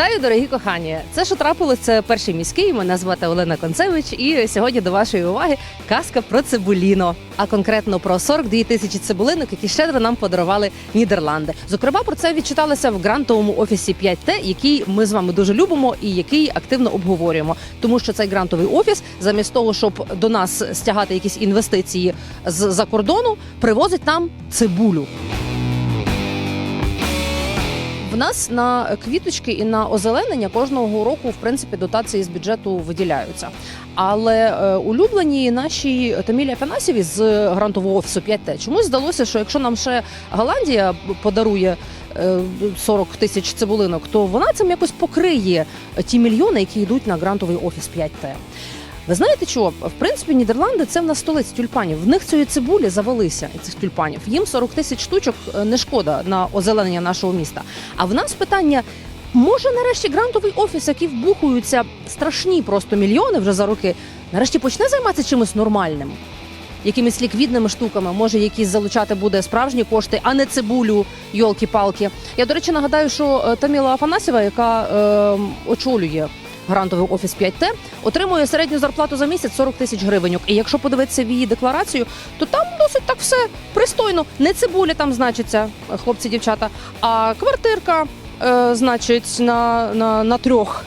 Вітаю, дорогі кохані! Це що трапилось, це перший міський. Мене звати Олена Концевич, і сьогодні до вашої уваги казка про цибуліно, а конкретно про 42 тисячі цибулинок, які щедро нам подарували Нідерланди. Зокрема, про це відчиталося в грантовому офісі 5Т, який ми з вами дуже любимо і який активно обговорюємо. Тому що цей грантовий офіс, замість того, щоб до нас стягати якісь інвестиції з-за кордону, привозить нам цибулю. В нас на квіточки і на озеленення кожного року, в принципі, дотації з бюджету виділяються. Але е, улюблені наші Тамілі Афанасьєві з грантового офісу 5Т чомусь здалося, що якщо нам ще Голландія подарує е, 40 тисяч цибулинок, то вона цим якось покриє ті мільйони, які йдуть на грантовий офіс 5Т. Ви знаєте що? В принципі, Нідерланди це в нас столиця тюльпанів. В них цієї цибулі завелися цих тюльпанів. Їм 40 тисяч штучок е, не шкода на озеленення нашого міста. А в нас питання. Може, нарешті грантовий офіс, який вбухуються страшні просто мільйони вже за роки, нарешті почне займатися чимось нормальним, якимись ліквідними штуками, може, якісь залучати буде справжні кошти, а не цибулю, йолки-палки. Я, до речі, нагадаю, що е, Таміла Афанасьєва, яка е, очолює грантовий офіс 5Т, отримує середню зарплату за місяць 40 тисяч гривень. І якщо подивитися в її декларацію, то там досить так все пристойно. Не цибуля там значиться, хлопці, дівчата, а квартирка, е, значить, на, на, на трьох.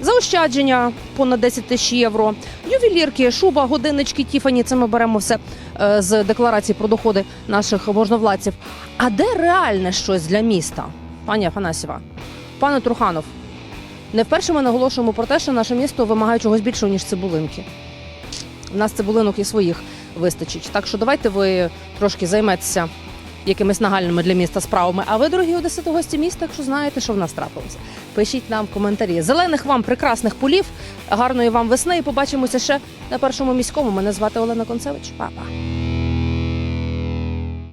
Заощадження понад 10 тисяч євро, ювелірки, шуба, годиннички, Тіфані. Це ми беремо все е, з декларації про доходи наших можновладців. А де реальне щось для міста, пані Афанасєва? Пане Труханов, не вперше ми наголошуємо про те, що наше місто вимагає чогось більшого, ніж цибулинки. У нас цибулинок і своїх вистачить. Так що давайте ви трошки займетеся якимись нагальними для міста справами. А ви, дорогі одесити, гості міста, якщо знаєте, що в нас трапилося, пишіть нам коментарі. Зелених вам прекрасних полів, гарної вам весни і побачимося ще на першому міському. Мене звати Олена Концевич. Па-па.